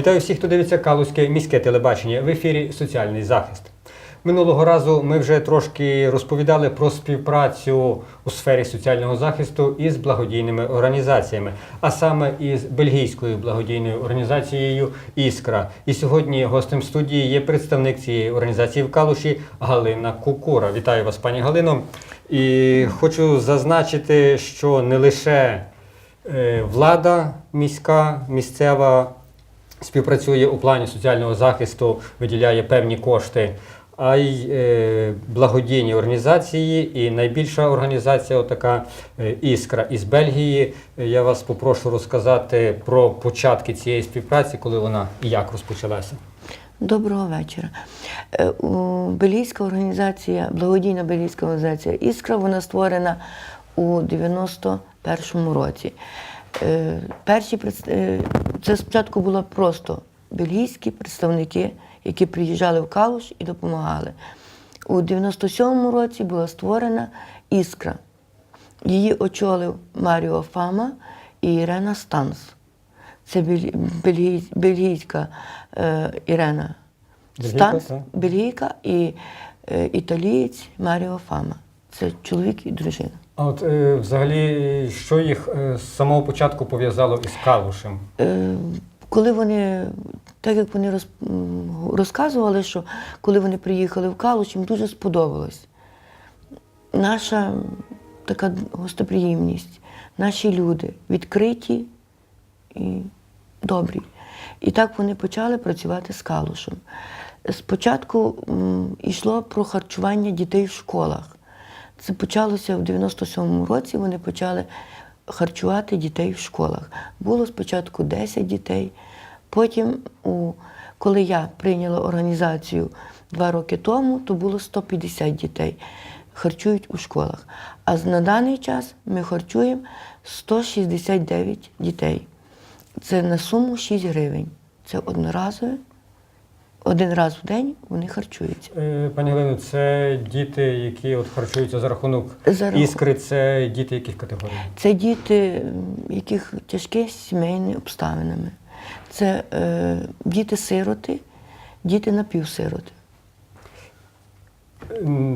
Вітаю всіх, хто дивиться Калузьке міське телебачення в ефірі Соціальний захист. Минулого разу ми вже трошки розповідали про співпрацю у сфері соціального захисту із благодійними організаціями, а саме із бельгійською благодійною організацією Іскра. І сьогодні гостем студії є представник цієї організації в Калуші Галина Кукура. Вітаю вас, пані Галино. І хочу зазначити, що не лише е, влада міська, місцева співпрацює у плані соціального захисту, виділяє певні кошти, а й е, благодійні організації. І найбільша організація, така Іскра із Бельгії. Е, Я вас попрошу розказати про початки цієї співпраці, коли вона і як розпочалася. Доброго вечора. Е, Бельгійська організація, благодійна бельгійська організація Іскра, вона створена у 91-му році. Е, Перші е, це спочатку було просто бельгійські представники, які приїжджали в Калуш і допомагали. У 97-му році була створена Іскра. Її очолив Маріо Фама і Ірена Станс. Це бельгій- бельгійська е, Ірена Станс, бельгійка і італієць Маріо Фама. Це чоловік і дружина. А от е, взагалі, що їх е, з самого початку пов'язало із Калушем? Е, коли вони, так як вони роз, розказували, що коли вони приїхали в Калуш, їм дуже сподобалось. Наша така гостоприємність, наші люди відкриті і добрі. І так вони почали працювати з Калушем. Спочатку м, йшло про харчування дітей в школах. Це почалося в 97-му році. Вони почали харчувати дітей в школах. Було спочатку 10 дітей. Потім, коли я прийняла організацію два роки тому, то було 150 дітей. Харчують у школах. А на даний час ми харчуємо 169 дітей. Це на суму 6 гривень. Це одноразове. Один раз в день вони харчуються. Е, Пані Галино, це діти, які от харчуються за рахунок За раху- іскри, це діти яких категорій? Це діти, яких тяжкі сімейні обставинами. Це е, діти-сироти, діти напівсироти.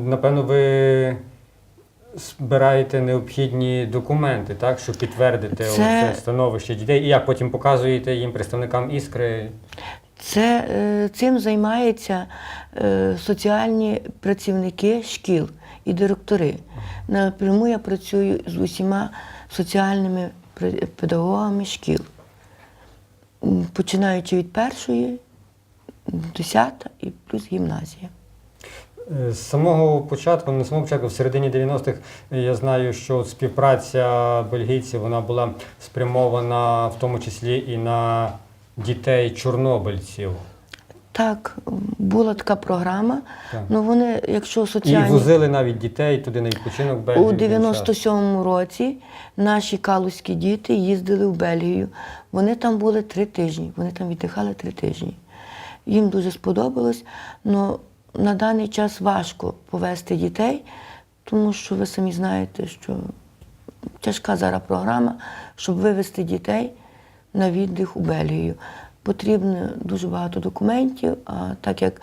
Напевно, ви збираєте необхідні документи, так, щоб підтвердити Це- це... становище дітей. І як потім показуєте їм представникам іскри? Це, е, цим займаються е, соціальні працівники шкіл і директори. Напряму я працюю з усіма соціальними педагогами шкіл, починаючи від першої, десята і плюс гімназія. Е, З самого початку, не з самого початку, в середині 90-х, е, я знаю, що співпраця бельгійців вона була спрямована в тому числі і на дітей чорнобильців. Так, була така програма. Так. Ну вони, якщо І возили навіть дітей туди на відпочинок в Бельгію. у в він час. 97-му році наші калузькі діти їздили в Бельгію. Вони там були три тижні. Вони там віддихали три тижні. Їм дуже сподобалось. але на даний час важко повести дітей, тому що ви самі знаєте, що тяжка зараз програма, щоб вивезти дітей на віддих у Бельгію. Потрібно дуже багато документів, а так як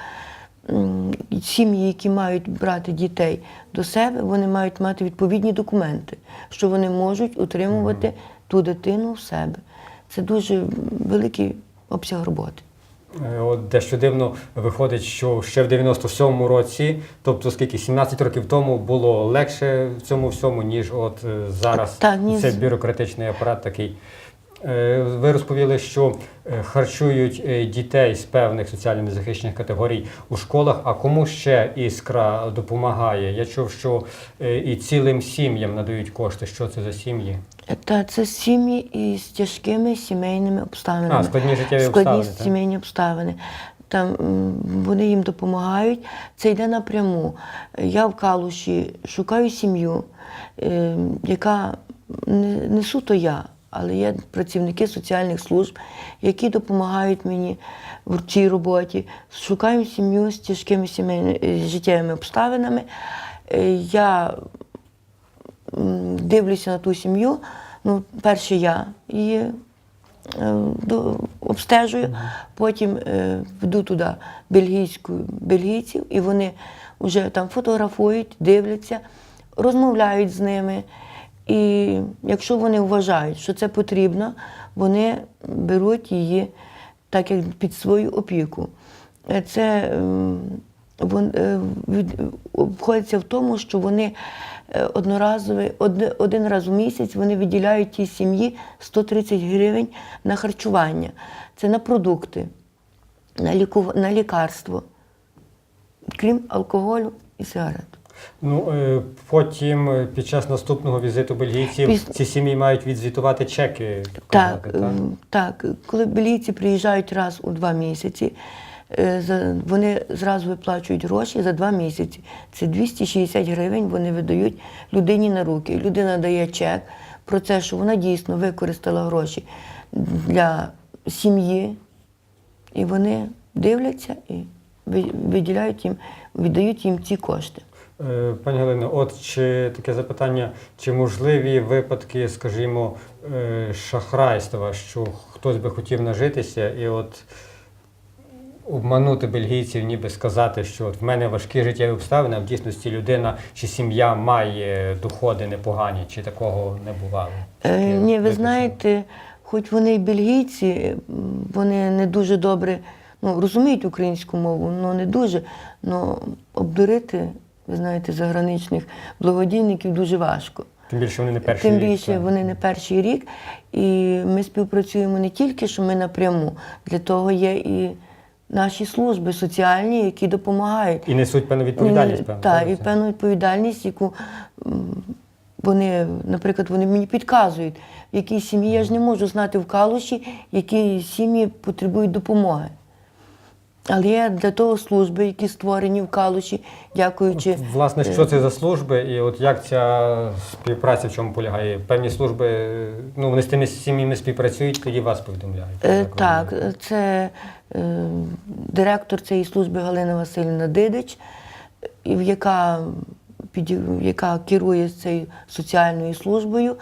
сім'ї, які мають брати дітей до себе, вони мають мати відповідні документи, що вони можуть утримувати ту дитину в себе. Це дуже великий обсяг роботи. Е, От дещо дивно виходить, що ще в 97-му році, тобто скільки 17 років тому було легше в цьому всьому, ніж от е, зараз Так, ніж- це бюрократичний апарат такий. Е, Ви розповіли, що е, харчують е, дітей з певних соціально незахищених категорій у школах. А кому ще іскра допомагає? Я чув, що і цілим сім'ям надають кошти. Що це за сім'ї? Та це сім'ї із тяжкими сімейними обставинами. А, складні життєві складні обставини, так? сімейні обставини. Там вони їм допомагають. Це йде напряму. Я в Калуші шукаю сім'ю, е, яка не, не суто я, але є працівники соціальних служб, які допомагають мені в цій роботі. Шукаємо сім'ю з тяжкими сімейними е, життєвими обставинами. Е, Я дивлюся на ту сім'ю. Ну, перше я її е, обстежую, потім веду туди бельгійську, бельгійців, і вони вже там фотографують, дивляться, розмовляють з ними. І якщо вони вважають, що це потрібно, вони беруть її так як під свою опіку. Е, Це ем, е, обходиться в тому, що вони е, одноразові, один раз у місяць вони виділяють тій сім'ї 130 гривень на харчування. Це на продукти, на лікарство, крім алкоголю і сигарет. Ну, е, потім е, під час наступного візиту бельгійців Піс- ці сім'ї мають відзвітувати чеки. Так, так? так. Коли білійці приїжджають раз у два місяці, е, вони зразу виплачують гроші за два місяці. Це 260 гривень вони видають людині на руки. Людина дає чек про те, що вона дійсно використала гроші для сім'ї, і вони дивляться і виділяють їм, віддають їм ці кошти. Е, Пані Галино, от чи таке запитання, чи можливі випадки, скажімо, е, шахрайства, що хтось би хотів нажитися і от обманути бельгійців, ніби сказати, що от в мене важкі життєві обставини, а в дійсності людина чи сім'я має доходи непогані, чи такого не бувало? Е, ні, ви знаєте, хоч вони й бельгійці, вони не дуже добре ну, розуміють українську мову, але не дуже. Но обдурити, ви знаєте, заграничних благодійників дуже важко. Тим більше вони не перші. Тим рік, більше так. вони не перший рік. І ми співпрацюємо не тільки, що ми напряму, для того є і наші служби соціальні, які допомагають. І несуть певну відповідальність, певно. Так, і певну відповідальність, яку вони, наприклад, вони мені підказують, в якій сім'ї я ж не можу знати в калуші, які сім'ї потребують допомоги. Але є для того служби, які створені в калуші, дякуючи. Власне, е, що це за служби, і от як ця співпраця в чому полягає? Певні служби, е, ну вони з тими сім'ями співпрацюють, тоді вас повідомляють. Е, Так, це е, директор цієї служби Галина Васильівна Дидич, яка, під, яка керує цією соціальною службою.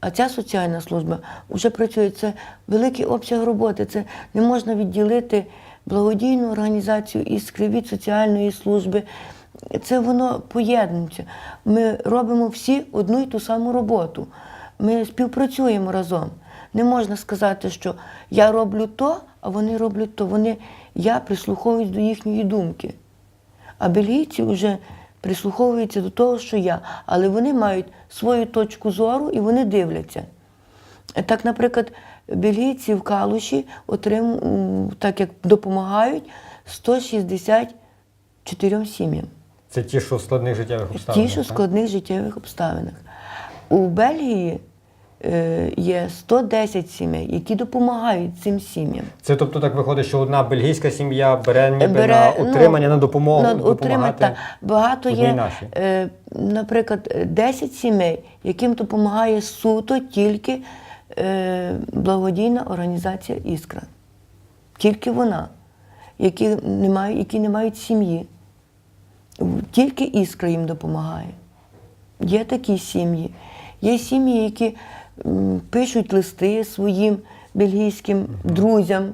А ця соціальна служба вже працює. Це великий обсяг роботи. Це не можна відділити благодійну організацію іскри від соціальної служби. Це воно поєднується. Ми робимо всі одну і ту саму роботу. Ми співпрацюємо разом. Не можна сказати, що я роблю то, а вони роблять то. Вони, я прислуховуюсь до їхньої думки. А бельгійці вже прислуховуються до того, що я. Але вони мають свою точку зору і вони дивляться. Так, наприклад, бельгійці в Калуші отрим, так як допомагають 164 сім'ям. Це ті, що в складних життєвих обставинах. Ті, що в складних життєвих обставинах. У Бельгії е, є 110 сімей, які допомагають цим сім'ям. Це тобто так виходить, що одна бельгійська сім'я бере ніби Бере, на ну, на допомогу. на допомагати та, багато є, нашій. е, наприклад, 10 сімей, яким допомагає суто тільки благодійна організація Іскра. Тільки вона, які не мають, які не мають сім'ї. Тільки іскра їм допомагає. Є такі сім'ї. Є сім'ї, які пишуть листи своїм бельгійським друзям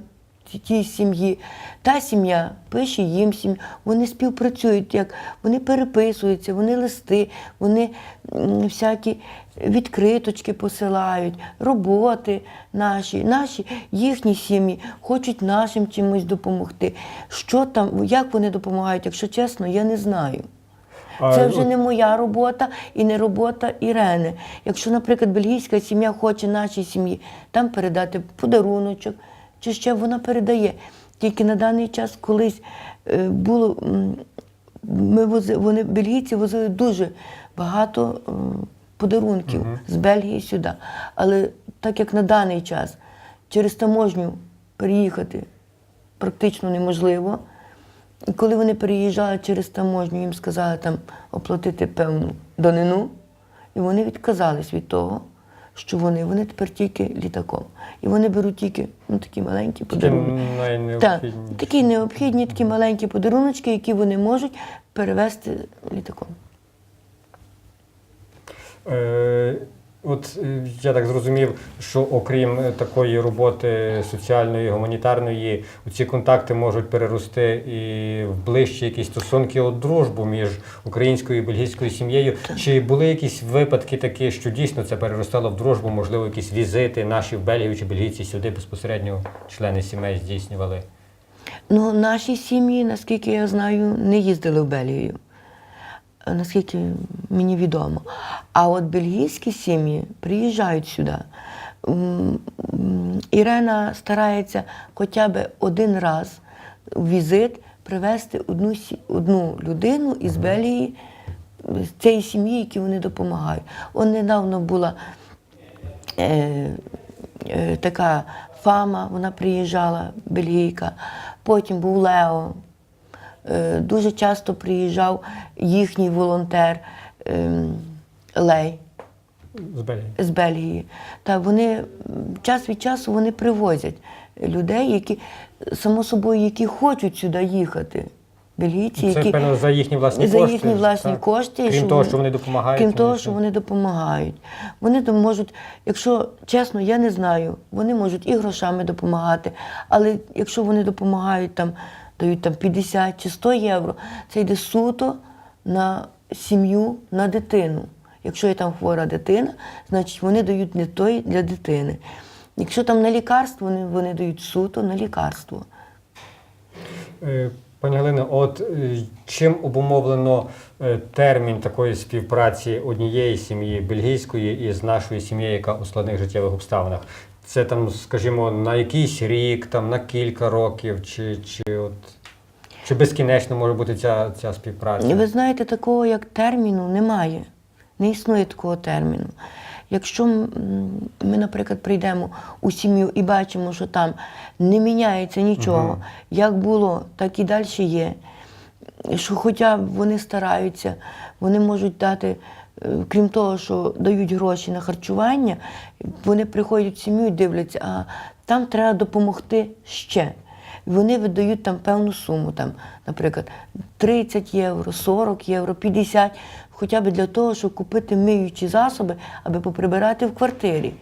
тій сім'ї. Та сім'я пише їм сім'ю. Вони співпрацюють, як вони переписуються, вони листи, вони всякі відкриточки посилають, роботи наші, наші їхні сім'ї хочуть нашим чимось допомогти. Що там, як вони допомагають, якщо чесно, я не знаю. Це вже не моя робота і не робота Ірени. Якщо, наприклад, бельгійська сім'я хоче нашій сім'ї там передати подаруночок, чи ще вона передає. Тільки на даний час колись е, було. Ми вози, вони, бельгійці возили дуже багато подарунків з Бельгії сюди. Але так як на даний час через таможню переїхати практично неможливо. І коли вони переїжджали через таможню, їм сказали там оплатити певну данину, і вони відказались від того, що вони, вони тепер тільки літаком. І вони беруть тільки ну, такі маленькі подарунки. Так, такі необхідні, такі маленькі подаруночки, які вони можуть перевезти літаком. Е, От е, я так зрозумів, що окрім е, такої роботи соціальної, гуманітарної, ці контакти можуть перерости і в ближчі якісь стосунки, от дружбу між українською і бельгійською сім'єю. Чи були якісь випадки такі, що дійсно це переростало в дружбу, можливо, якісь візити наші в Бельгію чи бельгійці сюди безпосередньо члени сімей здійснювали? Ну, наші сім'ї, наскільки я знаю, не їздили в Бельгію. Наскільки мені відомо. А от бельгійські сім'ї приїжджають сюди. Ірена старається хоча б один раз в візит привезти одну, одну людину із Бельгії, з цієї сім'ї, які вони допомагають. Он недавно була е, е, така фама, вона приїжджала, бельгійка. Потім був Лео. Е, дуже часто приїжджав їхній волонтер ем, Лей З Бельгії. з Бельгії. Та вони час від часу вони привозять людей, які само собою, які хочуть сюди їхати. Бельгійці, Це, які певно, за їхні власні за кошти. їхні власні так? кошти. Крім того, що вони допомагають. Крім того, що вони допомагають. Вони там можуть, якщо чесно, я не знаю, вони можуть і грошами допомагати, але якщо вони допомагають там, дають там 50 чи 100 євро, це йде суто на сім'ю, на дитину. Якщо є там хвора дитина, значить вони дають не той для дитини. Якщо там на лікарство, вони, вони дають суто на лікарство. Е, Пані Галино, от е, чим обумовлено е, термін такої співпраці однієї сім'ї бельгійської із нашою сім'єю, яка у складних життєвих обставинах? Це там, скажімо, на якийсь рік, там на кілька років, чи, чи от чи безкінечно може бути ця, ця співпраця? Ви знаєте, такого як терміну немає. Не існує такого терміну. Якщо ми, наприклад, прийдемо у сім'ю і бачимо, що там не міняється нічого, як було, так і далі є. Що хоча вони стараються, вони можуть дати, крім того, що дають гроші на харчування, вони приходять в сім'ю і дивляться, а там треба допомогти ще. Вони видають там певну суму, там, наприклад, 30 євро, 40 євро, 50, хоча б для того, щоб купити миючі засоби, аби поприбирати в квартирі.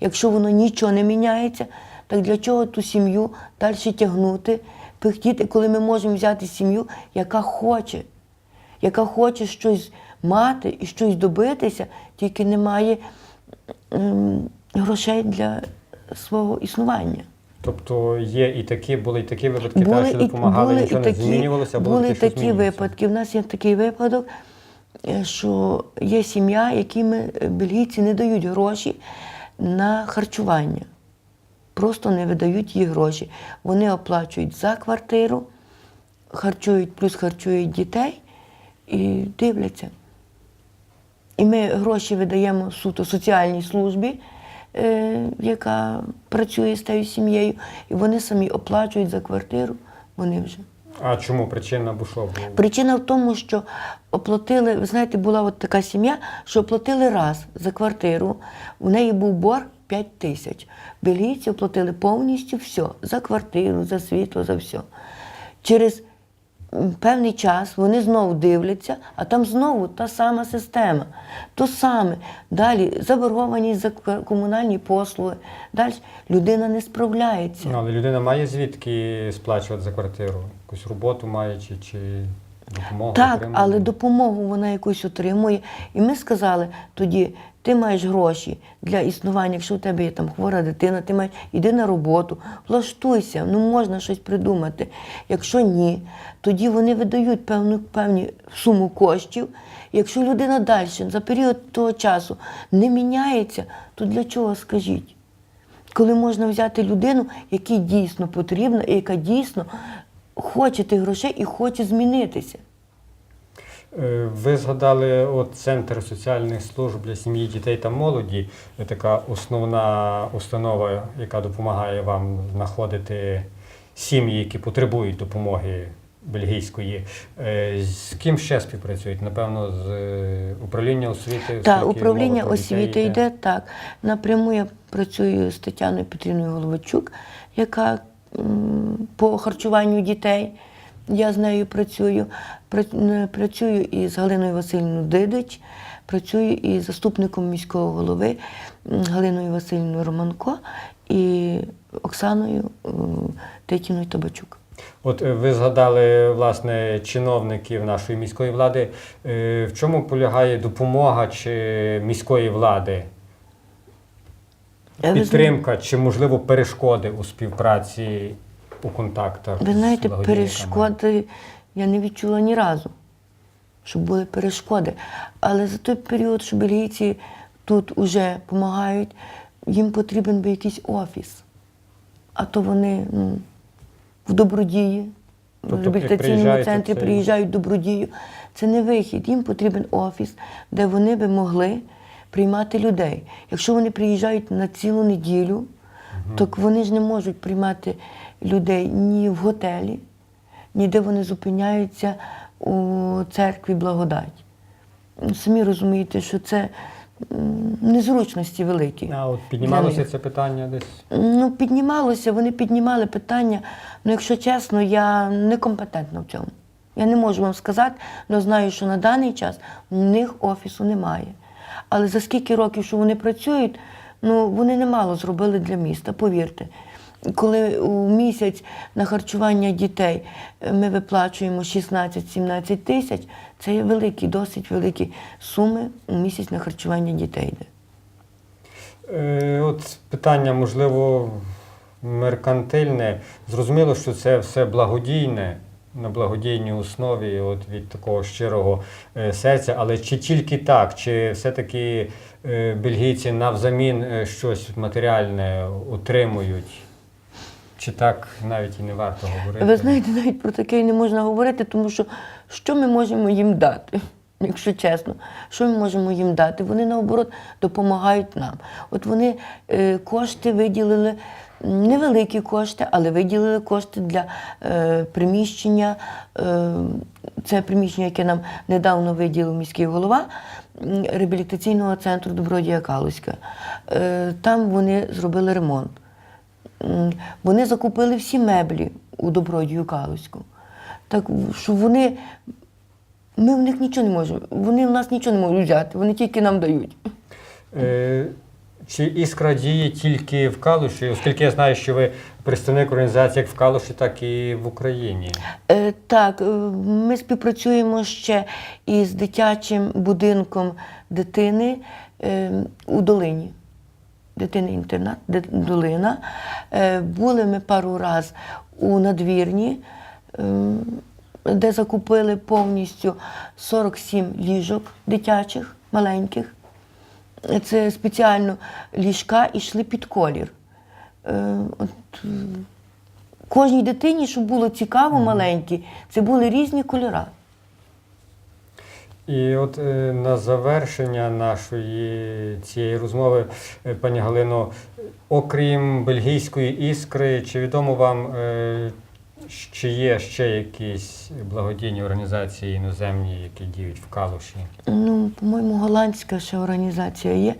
Якщо воно нічого не міняється, так для чого ту сім'ю далі тягнути, пихтіти, коли ми можемо взяти сім'ю, яка хоче, яка хоче щось мати і щось добитися, тільки не має ем, грошей для свого існування. Тобто є і такі, були і такі випадки, так, що допомагали, були нічого і не змінювалося, були таке, такі змінюється. випадки. У нас є такий випадок, е, що є сім'я, яким е, бельгійці не дають гроші на харчування. Просто не видають їй гроші. Вони оплачують за квартиру, харчують, плюс харчують дітей і дивляться. І ми гроші видаємо суто соціальній службі, е, яка працює з тією сім'єю, і вони самі оплачують за квартиру. Вони вже. А чому причина або Причина в тому, що оплатили, ви знаєте, була от така сім'я, що оплатили раз за квартиру. У неї був борг 5 тисяч. Бельгійці оплатили повністю все за квартиру, за світло, за все. Через певний час вони знову дивляться, а там знову та сама система. То саме. Далі заборгованість за комунальні послуги. Далі людина не справляється. Ну, але людина має звідки сплачувати за квартиру? Якусь роботу має чи, чи допомогу? Так, отримує? але допомогу вона якусь отримує. І ми сказали тоді, ти маєш гроші для існування, якщо у тебе є там хвора дитина, ти маєш іди на роботу, влаштуйся, ну можна щось придумати. Якщо ні, тоді вони видають певну певні суму коштів. Якщо людина далі за період того часу не міняється, то для чого скажіть? Коли можна взяти людину, якій дійсно потрібна, і яка дійсно хоче тих грошей і хоче змінитися. Е, Ви згадали от Центр соціальних служб для сім'ї, дітей та молоді. Це така основна установа, яка допомагає вам знаходити сім'ї, які потребують допомоги бельгійської. Е, З ким ще співпрацюють? Напевно, з е, управління освіти. Та оскільки управління освіти йде так. Напряму я працюю з Тетяною Петрівною Головачук, яка по харчуванню дітей. Я з нею працюю. Пра- Працюю і з Галиною Васильівною Дидич, працюю із заступником міського голови Галиною Васильівною Романко і Оксаною Тетіною Табачук. От е, ви згадали власне чиновників нашої міської влади. Е, В чому полягає допомога чи міської влади? Е, Підтримка чи, можливо, перешкоди у співпраці у контактах? Ви знаєте, благодійниками? перешкоди я не відчула ні разу, щоб були перешкоди. Але за той період, що бельгійці тут уже допомагають, їм потрібен би якийсь офіс. А то вони ну, в добродії, Тобто, в реабілітаційному центрі це- приїжджають в добродію. Це не вихід. Їм потрібен офіс, де вони би могли приймати людей. Якщо вони приїжджають на цілу неділю, так вони ж не можуть приймати людей ні в готелі, ніде вони зупиняються у церкві благодать. Самі розумієте, що це незручності великі. А от піднімалося це питання десь? Ну, піднімалося, вони піднімали питання. Ну, якщо чесно, я некомпетентна в цьому. Я не можу вам сказати, але знаю, що на даний час в них офісу немає. Але за скільки років, що вони працюють, ну вони немало зробили для міста, повірте. Коли у місяць на харчування дітей е, ми виплачуємо 16-17 тисяч, це є великі, досить великі суми у місяць на харчування дітей йде. Е, От питання, можливо, меркантильне. Зрозуміло, що це все благодійне, на благодійній основі, от від такого щирого е, серця. Але чи тільки так, чи все-таки е, бельгійці навзамін щось матеріальне отримують? Чи так навіть і не варто говорити? Ви знаєте, навіть про таке і не можна говорити, тому що що ми можемо їм дати, якщо чесно, що ми можемо їм дати? Вони наоборот допомагають нам. От вони е, кошти виділили, невеликі кошти, але виділили кошти для е, приміщення. Е, це приміщення, яке нам недавно виділив міський голова реабілітаційного центру Добродія Калуська. Е, там вони зробили ремонт. Вони закупили всі меблі у добродію Калуську. Так що вони. Ми в них нічого не можемо. Вони в нас нічого не можуть взяти, вони тільки нам дають. Е, Чи іскра діє тільки в Калуші, оскільки я знаю, що ви представник організації як в Калуші, так і в Україні. Е, так, е, ми співпрацюємо ще із дитячим будинком дитини е, у долині. Дитини інтернат, долина. Е, були ми пару раз у надвірні, е, де закупили повністю 47 ліжок дитячих, маленьких. Це спеціально ліжка йшли під колір. Е, От, кожній дитині, щоб було цікаво маленькій, це були різні кольори. І от е, на завершення нашої цієї розмови, е, пані Галино, окрім бельгійської іскри, чи відомо вам, е, чи є ще якісь благодійні організації іноземні, які діють в Калуші? Ну, по-моєму, голландська ще організація є.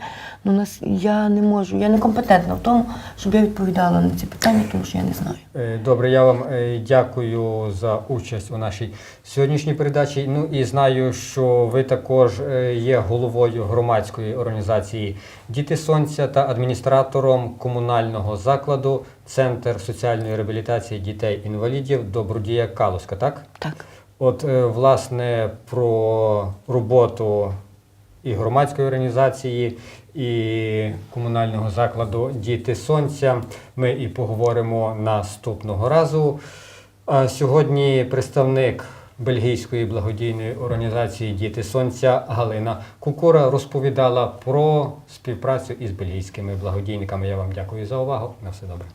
Ну, нас, я не можу, я не компетентна в тому, щоб я відповідала на ці питання, тому що я не знаю. Е, Добре, я вам е, дякую за участь у нашій сьогоднішній передачі. Ну і знаю, що ви також е, є головою громадської організації Діти Сонця та адміністратором комунального закладу Центр соціальної реабілітації дітей-інвалідів Добродія Калуска, так? Так. От, е, власне, про роботу і громадської організації, і комунального закладу Діти Сонця ми і поговоримо наступного разу. А сьогодні представник бельгійської благодійної організації Діти Сонця Галина Кукура розповідала про співпрацю із бельгійськими благодійниками. Я вам дякую за увагу. На все добре.